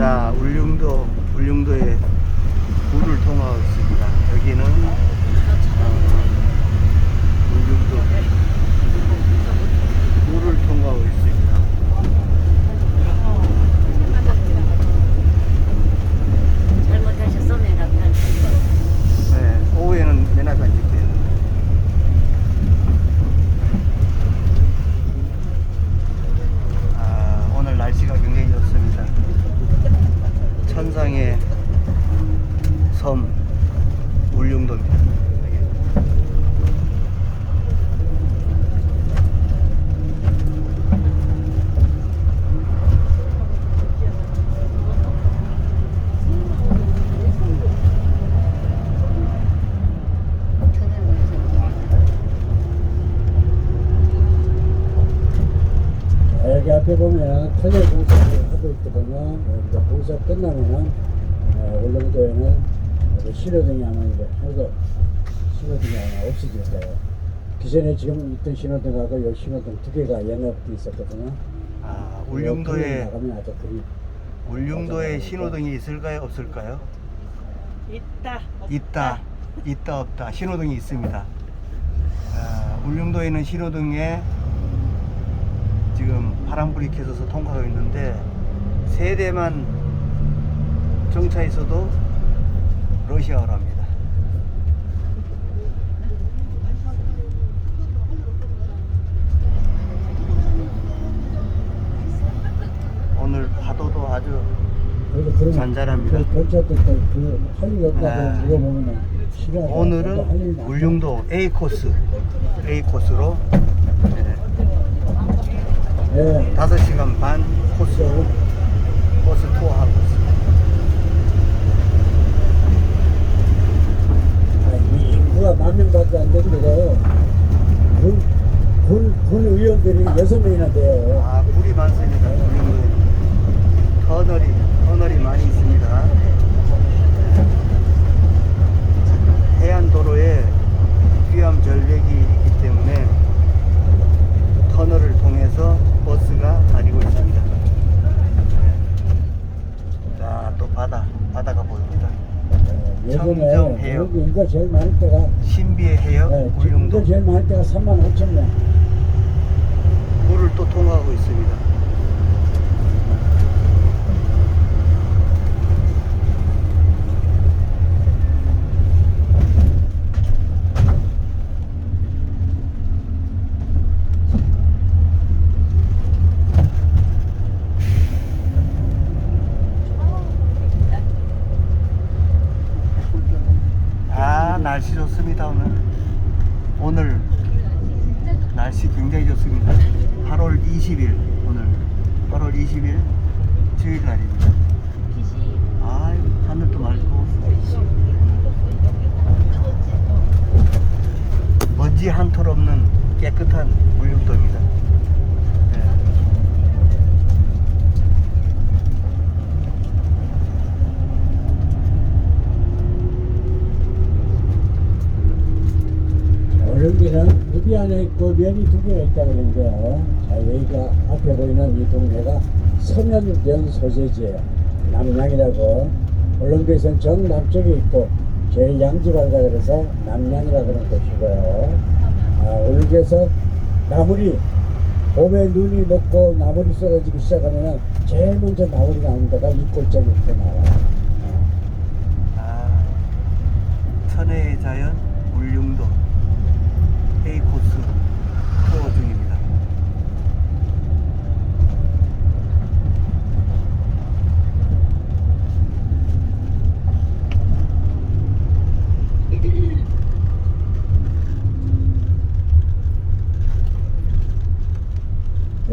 자, 울릉도, 울릉도에 물을 통하고 있습니다. 여기는 어, 울릉도 물을 통하고 있습니다. 잘못하셨어 내가 편 네, 오후에는 면허가 안 찍혀요. 아, 오늘 날씨가 굉장히 좋습니다. 천상의 섬 울릉도입니다. 여기 앞에 보면 탄력 공사를 하고 있거든요. 이제 공사 끝나면은 어, 울릉도에는 이제 신호등이 아마 이제 하나도 신호등이 아마 없어질 거예요. 기존에 지금 있던 신호등하고 이 신호등 두 개가 연합돼 있었거든요. 아, 그걸 울릉도에 나가면 아주 그리 울릉도에 신호등이 있을까요, 없을까요? 있다 있다, 있다 없다. 신호등이 있습니다. 아, 울릉도에는 신호등에 지금 파란불이 켜져서 통과하고 있는데 세 대만 정차 있어도 러시아어랍니다. 오늘 파도도 아주 잔잔합니다. 네. 오늘은 울릉도 A 코스 A 코스로 예. 5시간 반 코스 코스 투어하고 있습니다. 아니, 인구가 만 명밖에 안 되는데도 군, 군, 군 의원들이 여섯 명이나 돼요. 아 물이 많습니다. 울릉도에 터널이 터널이 많이 있습니다. 해안 도로에 귀암 절벽이 있기 때문에 터널을 통해서 버스가 다니고 있습니다. 자, 또 바다, 바다가 보입니다. 예전에 청정해역. 여기 인구가 제일 많을 때가 신비의 해역 네, 지금 울릉도 인구가 제일 많을 때가 3만 5천 명. 물을 또 통과하고 있습니다. 아 날씨 좋습니다 오늘 오늘 날씨 굉장히 좋습니다 8월 20일 오늘 8월 20일 주일날입니다 아 하늘도 맑고 먼지 한 톨 없는 울릉도입니다 네. 어른기는 읍이 안에 있고 면이 두 개가 있다 그러는데요. 자, 여기가 앞에 보이는 이 동네가 서면면 소재지예요. 남양이라고 울릉도에서는 정남쪽에 있고 제일 양지발가 그래서 남양이라 그런 곳이고요. 아, 울릉도에서 나물이 봄에 눈이 녹고 나물이 쏟아지기 시작하면 제일 먼저 나물이 나오는 데가 이 골짜기 이렇게 나와요. 아, 천혜의 자연 울릉도. A 코스 투어 중입니다.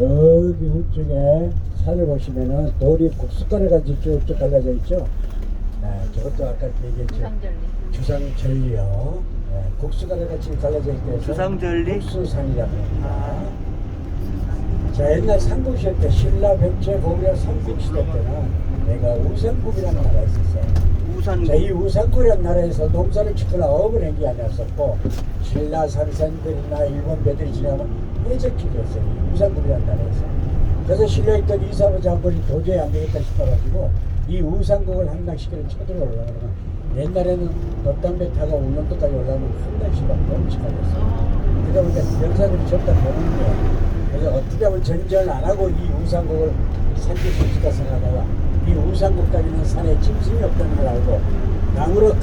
여기 우측에 산을 보시면은 돌이 국숫가루가 쭉쭉 갈라져 있죠. 네, 저것도 아까 얘기했죠. 주상절리 주상절리요. 네, 국수가루가 지금 갈라져 있고 주상절리? 국수산이라고 합니다. 아, 자 옛날 삼국시대 때 신라 백제 고구려 삼국시대 때는 내가 우상국이라는 나라가 있었어요. 우산 자, 이 우상국이라는 나라에서 농사를 짓거나 어업을 한 게 아니었었고 신라 삼선들이나 일본 배들이 지나면 해적기 됐어요. 이 우상국이라는 나라에서. 그래서 실려있던 이사부 장군이 도저히 안 되겠다 싶어가지고 이 우상국을 함락시키는 쳐들어 올라가면 옛날에는 돛담배 타고 울릉도까지 올라오면 한 달씩밖에 없이 걸렸어. 그러다 보니까 병사들이 전부 다 보는 거야. 그래서 어떻게 하면 전쟁을 안 하고 이 우상국을 살릴 수 있을까 생각하다가 이 우상국까지는 산에 짐승이 없다는 걸 알고 나무로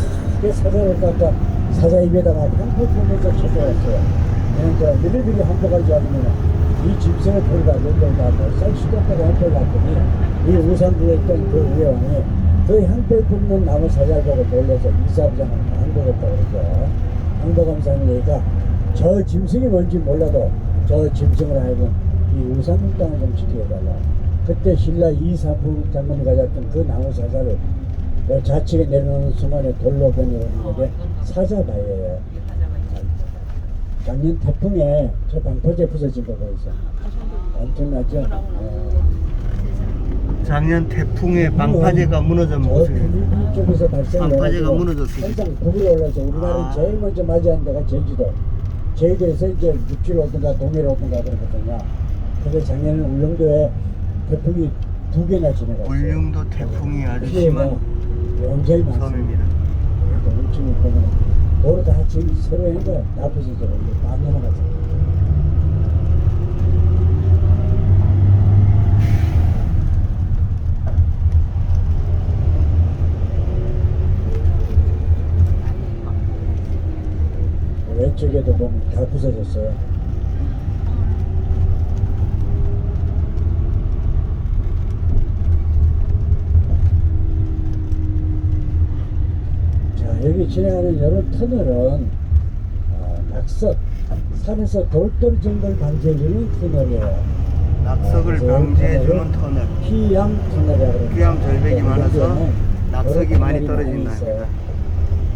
크게 사자를 깎아 사자 입에다가 한포 보면서 쳐들어왔어요. 그러니까 너희들이 한포 가지 않으면 이 짐승을 버리다 너희들 다쌀 수도 없다고 한포를 놨더니 이 우상국에 있던 그 우회왕이 그 향벌 뿜는 나무 사자를 보고 놀라서 이사부장을 항복했다고 그러죠. 항복하면서 얘기가 저 짐승이 뭔지 몰라도 저 짐승을 하여금 이 우상국 땅을 좀 지켜달라. 그때 신라 이사부 장군이 가졌던 그 나무 사자를 그 좌측에 내려놓는 순간에 돌로 변해오는 게 사자바예요. 작년 태풍에 저 방파제 부서진 거 보이죠? 엄청나죠? 예. 작년 태풍에 방파제가 쪽에서 발생을 방파제가 무너졌어요. 항상 북으로 올라서 우리나라 아. 제일 먼저 맞이한 데가 제주도. 제주도에서 이제 육지로 오든가 동해로 오든가 그러거든요. 근데 작년에 울릉도에 태풍이 두 개나 지나갔어요. 울릉도 태풍이 아주 피해가 심한 굉장히 많습니다. 섬입니다. 그러니까 울증을 보면 도로 다 지금 새로 한 거야. 나쁘서 저거 다 넘어갔어. 왼쪽에도 보면 다 부서졌어요. 자, 여기 진행하는 여러 터널은 어, 낙석, 산에서 돌 떨어지는 걸 방지해주는 터널이에요. 낙석을 아, 방지해주는 터널. 피양 터널이라고. 피양 절벽이 많아서 낙석이 많이 떨어진다.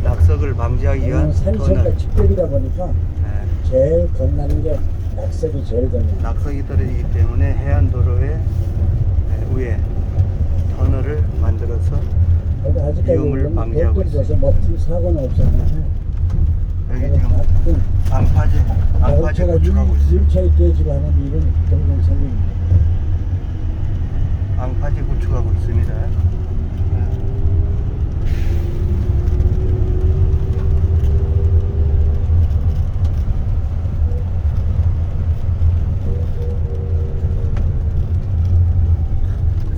낙석을 방지하기 위한 터널. 전부 직벽이다 보니까 예. 제일 겁나는 게 낙석이 제일 겁나. 낙석이 떨어지기 때문에 해안 도로의 예, 위에 터널을 만들어서 위험을 방지하고 돌들어서 뭐큰 사고는 없었는데 여기 지금 방파제, 방파제 구축하고 있어요. 일차에 깨지고 하는 일은 종종 생깁니다. 방파제 구축하고 있습니다. 예.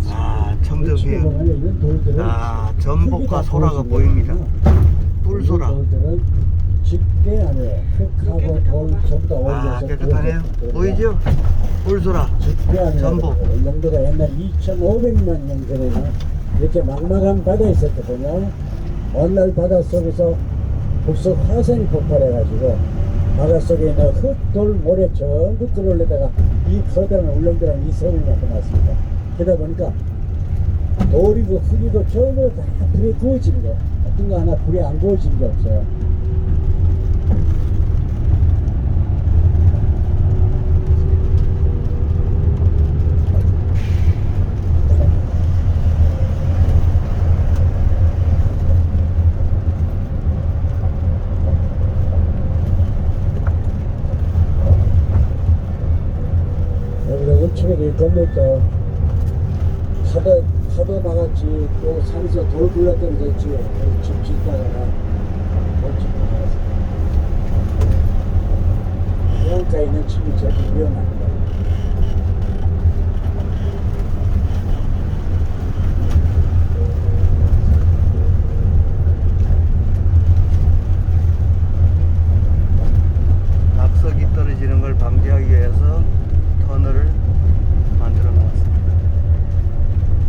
아, 청덕이 보면 이런 돌들은 아, 전복과 크기가 소라가 보이지가 보입니다. 않거든요. 뿔소라. 이 돌들은 집게 아니에요. 흙하고 돌 전부 다 아, 올려서 깨끗하네요. 그렇게 보이죠? 아니라 전복. 울릉도가 옛날 2,500만 년 전에는 이렇게 막막한 바다에 있었거든요. 어느 날 바닷속에서 북석 화산이 폭발해가지고 바닷속에 있는 흙, 돌, 모래 전부 끌어올려다가 이 커다란 울릉도랑 이 섬을 만들어놨습니다. 그러다 보니까 돌이고 흙이고 전부 다 불에 구워진 거. 어떤 거 하나 불에 안 구워진 게 없어요. 여기가 우측에도 이 건물도 파도, 파도 나갔지, 또 산에서 돌 굴러떨어졌지, 집 짓다가 돌집 나갔어. 해안가에 있는 집이 저기 위험합니다. 낙석이 떨어지는 걸 방지하기 위해서 터널을 만들어 놓았습니다.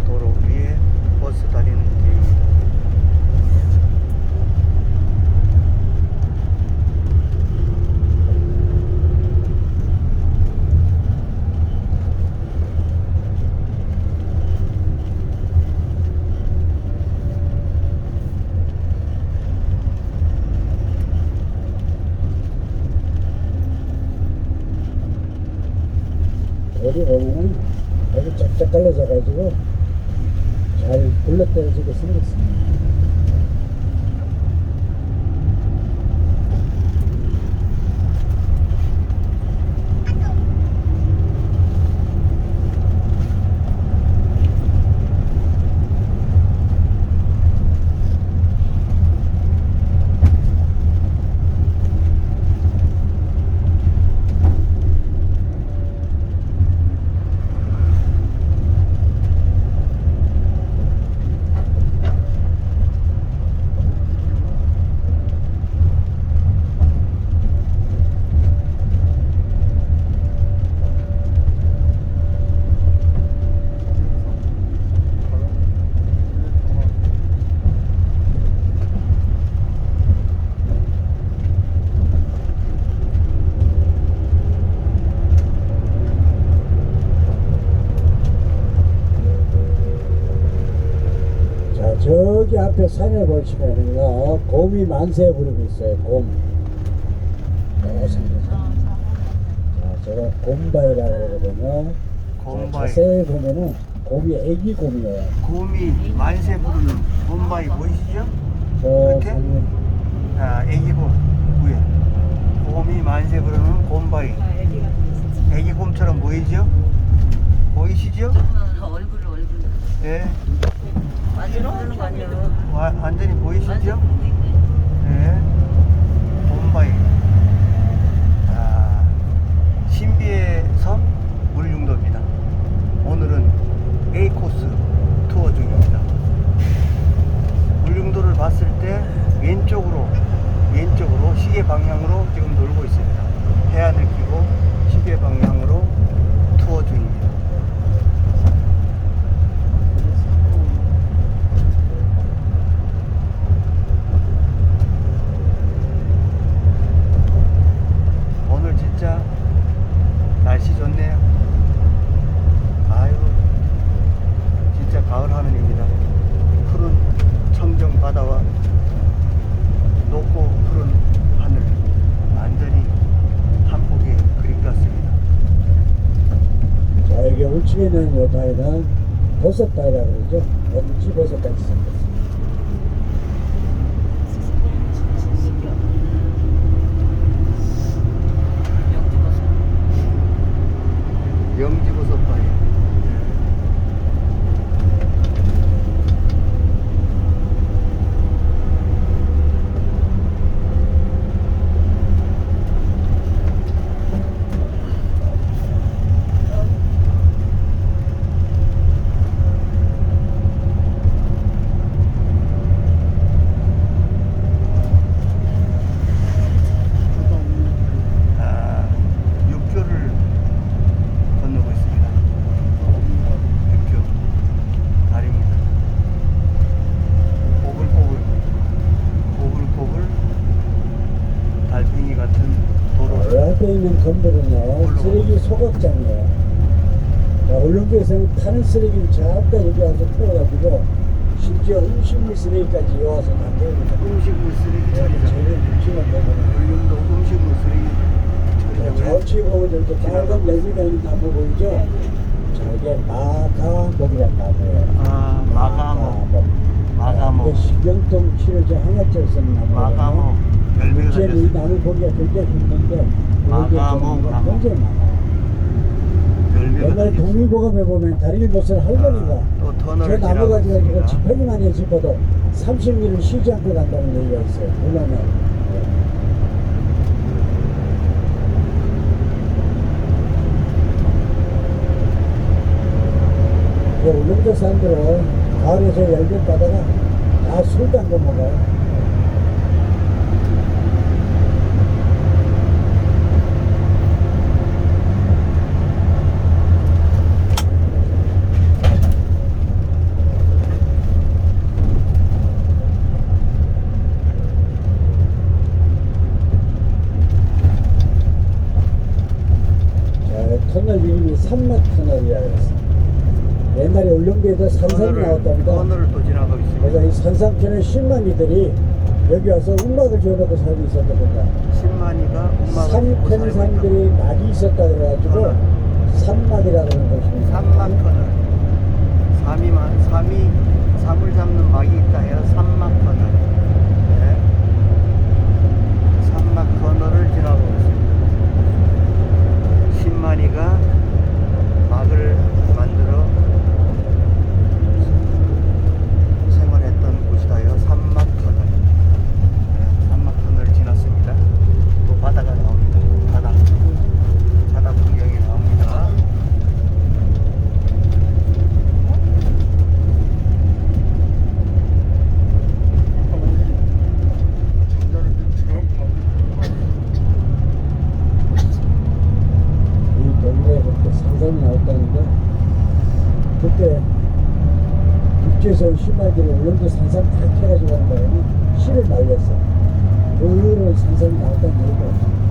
도로 위에 버스 다니는 길입니다. 돌이 보면은 여기 쫙쫙 갈라져가지고 잘 굴러떨어지게 생겼습니다. 저기 앞에 산에 보시면은요 곰이 만세 부르고 있어요 곰저 산에서 자 저거 곰바위라 그러거든요 자, 곰바위. 자세히 보면은 곰이 애기 곰이에요 곰이 만세 부르는 곰바위 보이시죠? 저 이렇게? 산에 자, 애기곰 위에. 곰이 만세 부르는 곰바위. 아. 애기곰처럼 보이죠? 보이시죠? 얼굴 얼굴 예. 와, 완전히 보이시죠? 네. 봄바위. 아, 신비의 섬 물융도입니다. 오늘은 A 코스 투어 중입니다. 물융도를 봤을 때 왼쪽으로 왼쪽으로 시계 방향으로 지금 돌고 있습니다. 해안을 끼고 시계 방향으로 투어 중입니다. 오늘 진짜 날씨 좋네요. 아이고, 진짜 가을 하늘입니다. 푸른 청정 바다와 높고 푸른 하늘, 완전히 한 폭의 그림 같습니다. 자 여기 우측에 있는 요 바위는 버섯바위라 그러죠 엄지 버섯같이 생겼어요 영지버섯 바위. 아, 육교를 건너고 있습니다. 육교 다리입니다. 꼬불꼬불, 꼬불꼬불 달팽이 같은 자, 도로를 요 앞에 있는 건물은요 쓰레기 소각장이에요 자, 울릉도에서는 타는 쓰레기를 전부 여기 와서 풀어가지고 심지어 음식물 쓰레기까지 와서 다 태웁니다 음식물 쓰레기 네, 처리장. 저희는 육지만 보면은 울릉도 음식물 쓰레기 자, 처리장을 좌우측에 보면 저렇게 빨간 있는 나무 보이죠? 저게 마가목이라는 나무예요 아. 마가모. 이게 신경통 치료제 항약제를 쓰는 나무거든요 마가모 열매가 육지에는 이. 나무 보기가 굉장히 힘든데 나무. 많아요 열매가 옛날. 동의보감에 보면 할머니가 아, 또 터널을 저 나무 지고 있습니다. 지팡이만 해 짚어도 30일을 쉬지 않고 간다는 얘기가 있어요. 물론은 이 울릉도 사람들은 가을에서 열매 따다가 다 술도 안 먹어요. 자, 터널 이름이 산막 터널이라고 했어요. 옛날에 울릉도에도 산삼이 나왔답니다. 터널을 또 지나가고 있습니다. 그래서 이 산삼캐는 10만이들이 여기 와서 음악을 지어놓고 살고 있었거든요. 10만이가 음악을 삼 듣고 큰 살고 산들이 있다. 많이 있었다 그래가지고 터널. 산막이라고 하는 것입니다. 삼막 터널. 삼이만 삼이 삼을 잡는 막이 있다 해서 삼막 터널. 네. 삼막 터널을 지나고 있습니다. 10만이가 막을 만들어 생활했던 곳이다요. 삼막 터널. 네, 삼막 터널 지났습니다. 또 바다가 나옵니다. 바다. 바다 풍경이 나옵니다. 이 동네에 그렇게 산삼이 나왔다는데 그때 육지에서 온 신발들이 울릉도 산삼 다 캐가지고 가는 바람에 씨를 말렸어. 그 이후로 산삼이 나왔다는 얘기가 없어.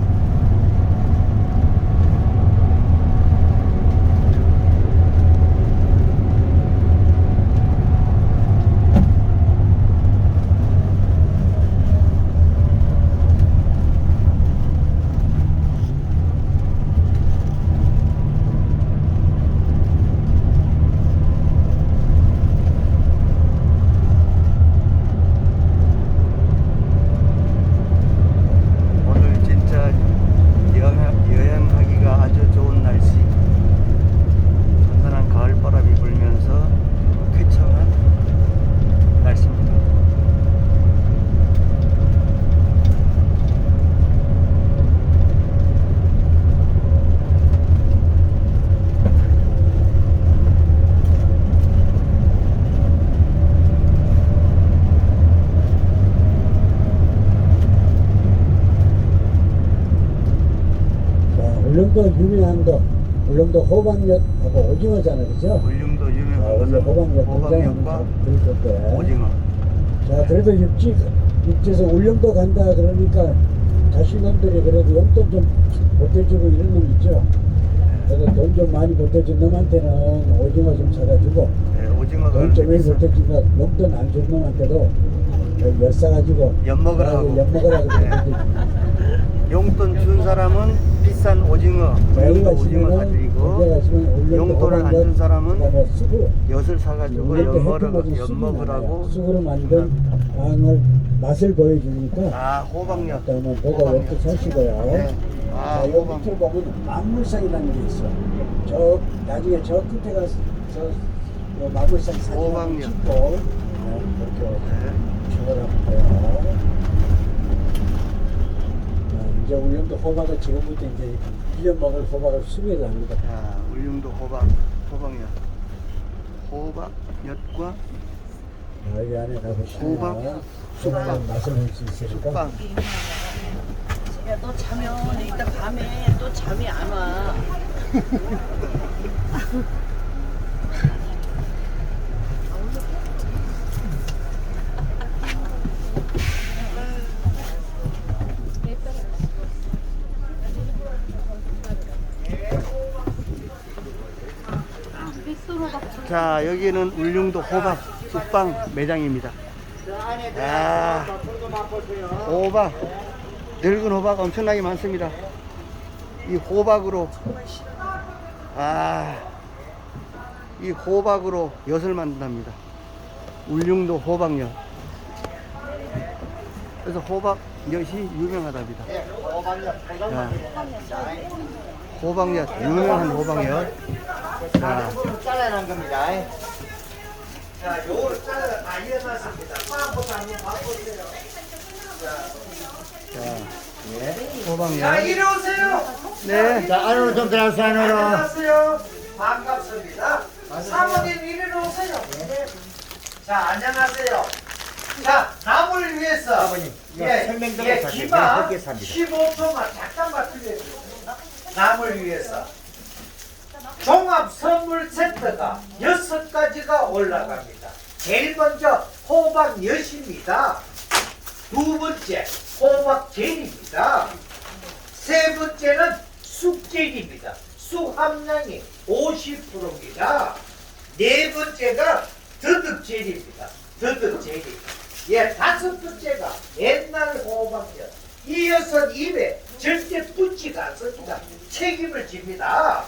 울릉도 유명한 거 울릉도 호박엿하고 오징어잖아 그죠? 울릉도 자 유명한 우리 것은 호박엿 공장에 호박엿과 들을 때 오징어. 자 그래도 육지 육지에서 울릉도 간다 그러니까 자신놈들이 그래도 용돈 좀 보태주고 이런 놈 있죠 그래서 돈 좀 많이 보태준 놈한테는 오징어 좀 사가지고 네, 오징어가 돈좀 많이. 보태주니까 용돈 안 준 놈한테도 엿 사가지고 엿 먹으라고. 엿 먹으라고 네. 용돈 준 사람은 비싼 오징어, 울릉도 오징어 사드리고 용돈을 안 준 사람은 엿을 사가지고 엿 먹으라고, 엿 수구로 만든 빵을 맛을 보여주니까 아 호박엿 그러면 보고 이렇게 사시고요. 네. 아 자, 여기 호박 밑으로 보면 만물상이라는 게 있어. 저 나중에 저 끝에 가서 만물상 사진 호박잎. 한번 찍고 네, 이렇게 네. 찍어놨고요. 자, 이제 우리도 호박을 지금부터 이제 1년 먹을 호박을 수비를 합니다. 자 울릉도 호박 호박엿 호박엿과 자, 여기 안에 가보시면 호박, 쑥빵. 맛을 볼 수 있으니까 빵 야, 너 자면 이따 밤에 또 잠이 안 와. 자 여기는 울릉도 호박 쑥빵 매장입니다. 아 호박 늙은 호박 엄청나게 많습니다. 이 호박으로 아이 호박으로 엿을 만든답니다. 울릉도 호박엿. 그래서 호박엿이 유명하답니다. 자, 호박엿 유명한 호박엿 자, 잘라낸 겁니다. 자, 요거를 잘라 다 이어놨습니다. 빵부터 한번 봐보세요. 자, 호박엿 자, 이리 오세요. 네 자, 안으로 좀 들어가세요, 안으로. 안녕하세요. 반갑습니다. 사모님, 이리 오세요. 자, 안녕하세요. 자, 나무를 위해서. 아버님, 이거 예, 설명 좀 예, 해주세요. 기마 몇개 삽니다. 15초만 잠깐만 틀려주세요. 나무를 위해서. 종합 선물 세트가 여섯 가지가 올라갑니다. 제일 먼저 호박 엿입니다. 두 번째 호박 젤입니다. 세 번째는 쑥젤입니다. 쑥 함량이 50%입니다. 네 번째가 더덕젤입니다. 더덕젤이. 예, 다섯 번째가 옛날 호박엿. 이어서 입에 절대 붙지가 않습니다. 책임을 집니다.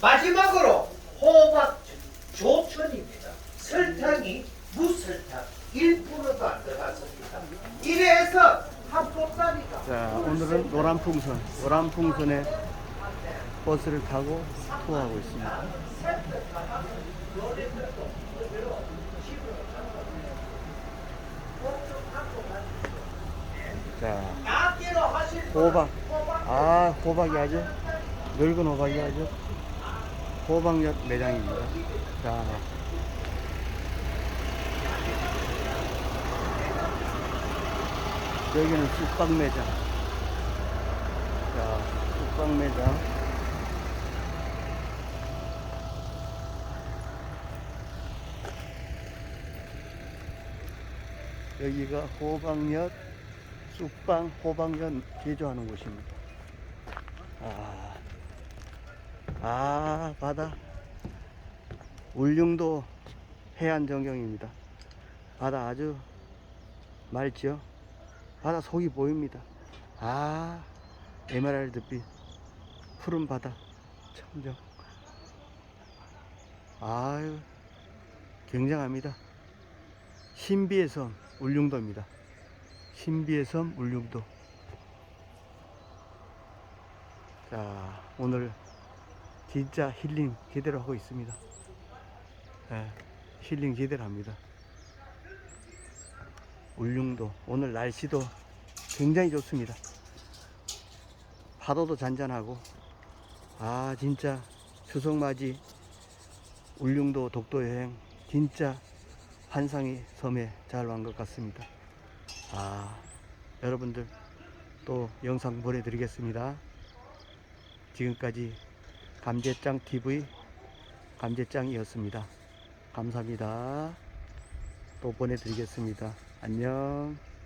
마지막으로 호박 조천입니다. 설탕이 무설탕 1%도 안 들어갔습니다. 이래서 한 보따리가 자, 오늘은 노란 풍선, 노란 풍선에 버스를 타고 투어하고 있습니다. 자, 호박. 아, 호박이 아주, 늙은 호박이 아주, 호박엿 매장입니다. 자, 여기는 쑥빵 매장. 자, 쑥빵 매장. 여기가 호박엿, 쑥빵, 호박엿 제조하는 곳입니다. 아, 아, 바다. 울릉도 해안 전경입니다. 바다 아주 맑죠? 바다 속이 보입니다. 아, 에메랄드빛, 푸른 바다, 청정. 아유, 굉장합니다. 신비의 섬, 울릉도입니다. 신비의 섬, 울릉도. 자, 오늘 진짜 힐링 제대로 하고 있습니다. 예, 힐링 제대로 합니다. 울릉도 오늘 날씨도 굉장히 좋습니다. 파도도 잔잔하고 아 진짜 추석맞이 울릉도 독도 여행 진짜 환상의 섬에 잘 온 것 같습니다. 아 여러분들 또 영상 보내드리겠습니다. 지금까지 감제짱 TV 감제짱이었습니다. 감사합니다. 또 보내드리겠습니다. 안녕.